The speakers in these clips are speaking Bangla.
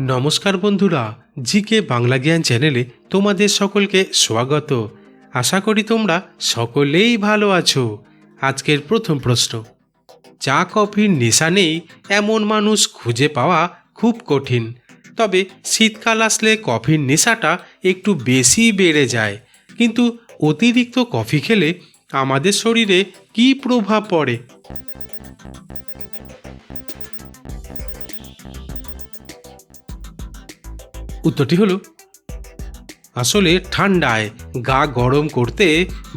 নমস্কার বন্ধুরা, জিকে বাংলা জ্ঞান চ্যানেলে তোমাদের সকলকে স্বাগত। আশা করি তোমরা সকলেই ভালো আছো। আজকের প্রথম প্রশ্ন, চা কফির নেশা নেই, এমন মানুষ খুঁজে পাওয়া খুব কঠিন। তবে শীতকাল আসলে কফির নেশাটা একটু বেশি বেড়ে যায়। কিন্তু অতিরিক্ত কফি খেলে আমাদের শরীরে কী প্রভাব পড়ে? উত্তরটি হলো, আসলে ঠান্ডায় গা গরম করতে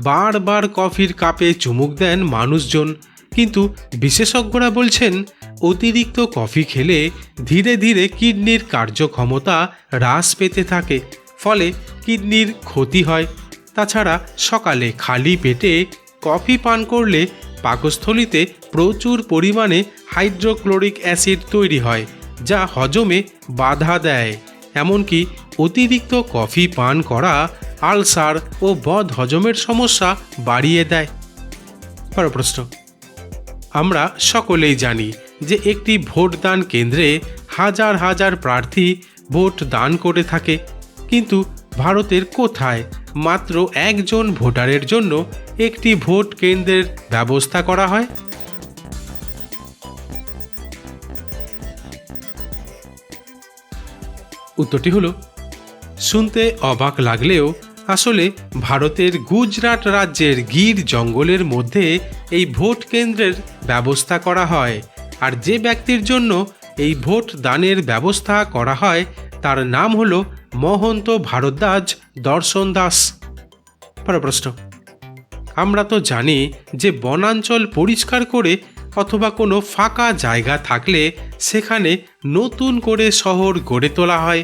বারবার কফির কাপে চুমুক দেন মানুষজন, কিন্তু বিশেষজ্ঞরা বলছেন, অতিরিক্ত কফি খেলে ধীরে ধীরে কিডনির কার্যক্ষমতা হ্রাস পেতে থাকে, ফলে কিডনির ক্ষতি হয়। তাছাড়া সকালে খালি পেটে কফি পান করলে পাকস্থলিতে প্রচুর পরিমাণে হাইড্রোক্লোরিক অ্যাসিড তৈরি হয়, যা হজমে বাধা দেয়। এমনকি অতিরিক্ত কফি পান করা, আলসার ও বদ হজমের সমস্যা বাড়িয়ে দেয়। পর প্রশ্ন আমরা সকলেই জানি যে একটি ভোটদান কেন্দ্রে হাজার হাজার প্রার্থী ভোট দান করে থাকে, কিন্তু ভারতের কোথায় মাত্র একজন ভোটারের জন্য একটি ভোট কেন্দ্রের ব্যবস্থা করা হয়? উত্তরটি হলো, শুনতে অবাক লাগলেও আসলে ভারতের গুজরাট রাজ্যের গির জঙ্গলের মধ্যে এই ভোট কেন্দ্রের ব্যবস্থা করা হয় আর যে ব্যক্তির জন্য এই ভোট দানের ব্যবস্থা করা হয় তার নাম হল মহন্ত ভারদ্বাজ দর্শন দাস। পর প্রশ্ন, আমরা তো জানি যে বনাঞ্চল পরিষ্কার করে অথবা কোনো ফাঁকা জায়গা থাকলে সেখানে নতুন করে শহর গড়ে তোলা হয়।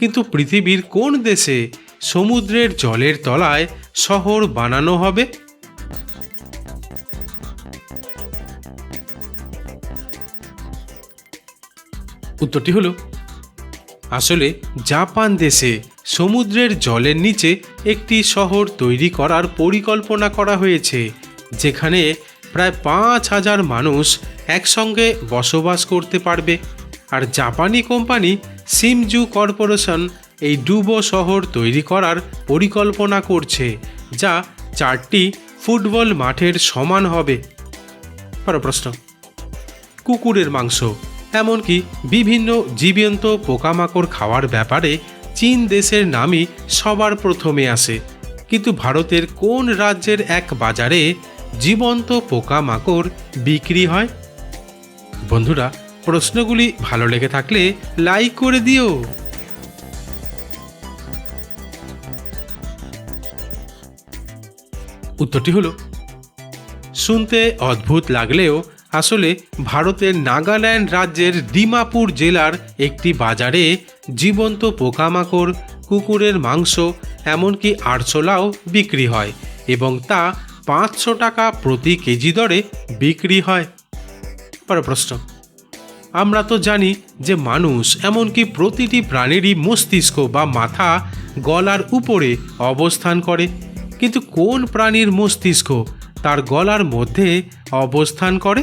কিন্তু পৃথিবীর কোন দেশে সমুদ্রের জলের তলায় শহর বানানো হবে? উত্তরটি হলো, আসলে জাপান দেশে সমুদ্রের জলের নিচে একটি শহর তৈরি করার পরিকল্পনা করা হয়েছে, যেখানে প্রায় পাঁচ হাজার মানুষ একসঙ্গে বসবাস করতে পারবে। আর জাপানি কোম্পানি সিমজু কর্পোরেশন এই ডুবো শহর তৈরি করার পরিকল্পনা করছে, যা চারটি ফুটবল মাঠের সমান হবে। পর প্রশ্ন, কুকুরের মাংস, এমনকি বিভিন্ন জীবন্ত পোকামাকড় খাওয়ার ব্যাপারে চীন দেশের নামই সবার প্রথমে আসে। কিন্তু ভারতের কোন রাজ্যের এক বাজারে জীবন্ত পোকামাকড় বিক্রি হয়? বন্ধুরা, প্রশ্নগুলি ভালো লেগে থাকলে লাইক করে দিও। উত্তরটি হলো, শুনতে অদ্ভুত লাগলেও আসলে ভারতের নাগাল্যান্ড রাজ্যের ডিমাপুর জেলার একটি বাজারে জীবন্ত পোকামাকড়, কুকুরের মাংস, এমনকি আরশোলাও বিক্রি হয় এবং তা পাঁচশো টাকা প্রতি কেজি দরে বিক্রি হয়। পর প্রশ্ন। আমরা তো জানি যে মানুষ এমনকি প্রতিটি প্রাণীরই মস্তিষ্ক বা মাথা গলার উপরে অবস্থান করে। কিন্তু কোন প্রাণীর মস্তিষ্ক তার গলার মধ্যে অবস্থান করে?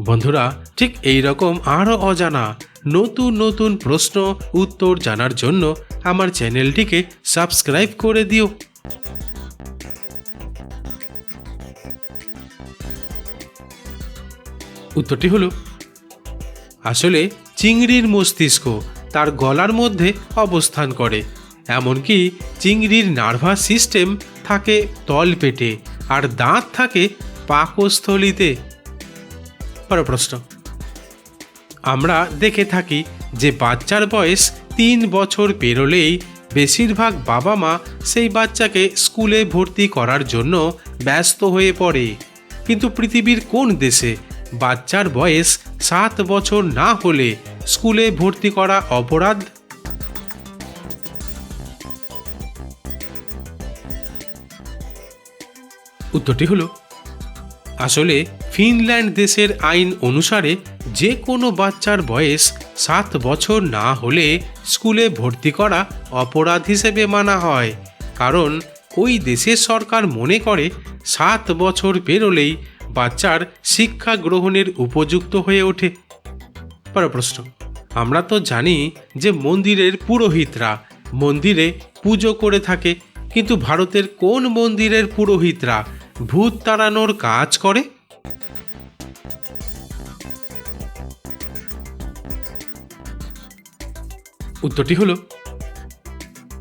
বন্ধুরা, ঠিক এই রকম আরও অজানা নতুন নতুন প্রশ্ন উত্তর জানার জন্য আমার চ্যানেলটিকে সাবস্ক্রাইব করে দিও। উত্তরটি হলো, আসলে চিংড়ির মস্তিষ্ক তার গলার মধ্যে অবস্থান করে, এমনকি চিংড়ির নার্ভাস সিস্টেম থাকে তল পেটে আর দাঁত থাকে পাকস্থলিতে। পর প্রশ্ন, আমরা দেখে থাকি যে বাচ্চার বয়স তিন বছর পেরোলেই বেশিরভাগ বাবা মা সেই বাচ্চাকে স্কুলে ভর্তি করার জন্য ব্যস্ত হয়ে পড়ে। কিন্তু পৃথিবীর কোন দেশে বাচ্চার বয়স সাত বছর না হলে স্কুলে ভর্তি করা অপরাধ? উত্তরটি হলো, আসলে ফিনল্যান্ড দেশের আইন অনুসারে যে কোনো বাচ্চার বয়স সাত বছর না হলে স্কুলে ভর্তি করা অপরাধ হিসেবে মানা হয়। কারণ ওই দেশের সরকার মনে করে সাত বছর পেরোলেই বাচ্চার শিক্ষা গ্রহণের উপযুক্ত হয়ে ওঠে। পর প্রশ্ন আমরা তো জানি যে মন্দিরের পুরোহিতরা মন্দিরে পুজো করে থাকে, কিন্তু ভারতের কোন মন্দিরের পুরোহিতরা ভূত তাড়ানোর কাজ করে? উত্তরটি হলো,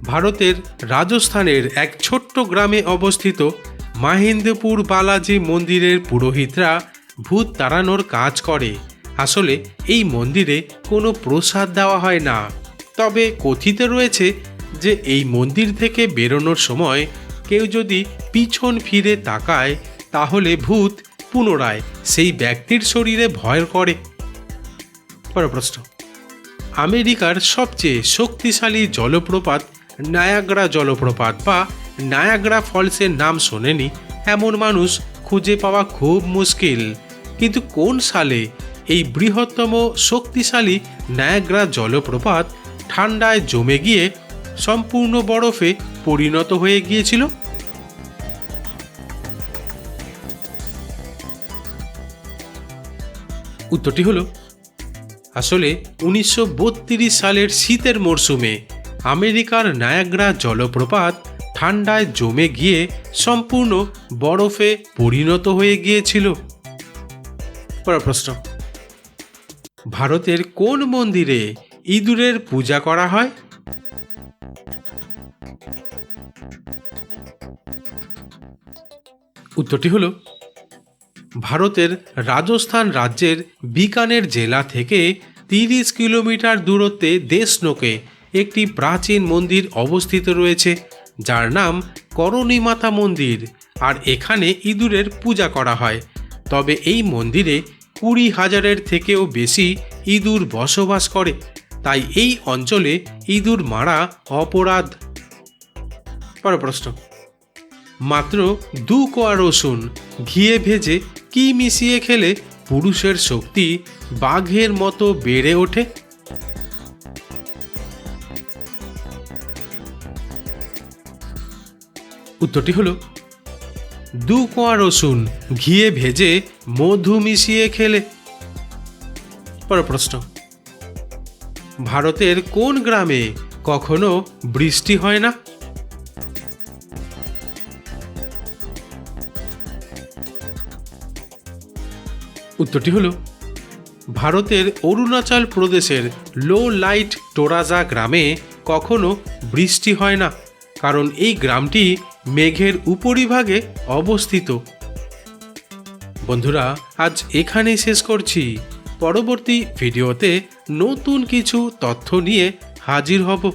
ভারতের রাজস্থানের এক ছোট্ট গ্রামে অবস্থিত মাহিন্দ্রপুর বালাজি মন্দিরের পুরোহিতরা ভূত তাড়ানোর কাজ করে। আসলে এই মন্দিরে কোনো প্রসাদ দেওয়া হয় না। তবে কথিত রয়েছে যে এই মন্দির থেকে বেরোনোর সময় কেউ যদি পিছন ফিরে তাকায়, তাহলে ভূত পুনরায় সেই ব্যক্তির শরীরে ভয় করে। পরের প্রশ্ন। আমেরিকার সবচেয়ে শক্তিশালী জলপ্রপাত নায়াগ্রা জলপ্রপাত বা নায়াগ্রা ফলসের নাম শোনেনি, এমন মানুষ খুঁজে পাওয়া খুব মুশকিল। কিন্তু কোন সালে এই বৃহত্তম শক্তিশালী নায়াগ্রা জলপ্রপাত ঠান্ডায় জমে গিয়ে সম্পূর্ণ বরফে পরিণত হয়ে গিয়েছিল? উত্তরটি হলো, আসলে উনিশশো বত্রিশ সালের শীতের মরশুমে আমেরিকার নায়াগ্রা জলপ্রপাত ঠান্ডায় জমে গিয়ে সম্পূর্ণ বরফে পরিণত হয়ে গিয়েছিল। প্রশ্ন। ভারতের কোন মন্দিরে ইঁদুরের পূজা করা হয়? উত্তরটি হলো, ভারতের রাজস্থান রাজ্যের বিকানের জেলা থেকে তিরিশ কিলোমিটার দূরত্বে দেশনোকে একটি প্রাচীন মন্দির অবস্থিত রয়েছে। যার নাম করণী মাতা মন্দির, আর এখানে ইঁদুরের পূজা করা হয়। তবে এই মন্দিরে কুড়ি হাজারের থেকেও বেশি ইঁদুর বসবাস করে। তাই এই অঞ্চলে ইঁদুর মারা অপরাধ। পরের প্রশ্ন। মাত্র দু কোয়া রসুন ঘিয়ে ভেজে কি মিশিয়ে খেলে পুরুষের শক্তি বাঘের মতো বেড়ে ওঠে? উত্তরটি হলো, দু কোয়া রসুন ঘিয়ে ভেজে মধু মিশিয়ে খেলে। পরের প্রশ্ন, ভারতের কোন গ্রামে কখনো বৃষ্টি হয় না? উত্তরটি হলো, ভারতের অরুণাচল প্রদেশের লো লাইট টোরাজা গ্রামে কখনো বৃষ্টি হয় না, কারণ এই গ্রামটি মেঘের উপরিভাগে অবস্থিত। বন্ধুরা, আজ এখানেই শেষ করছি। পরবর্তী ভিডিওতে নতুন কিছু তথ্য নিয়ে হাজির হব।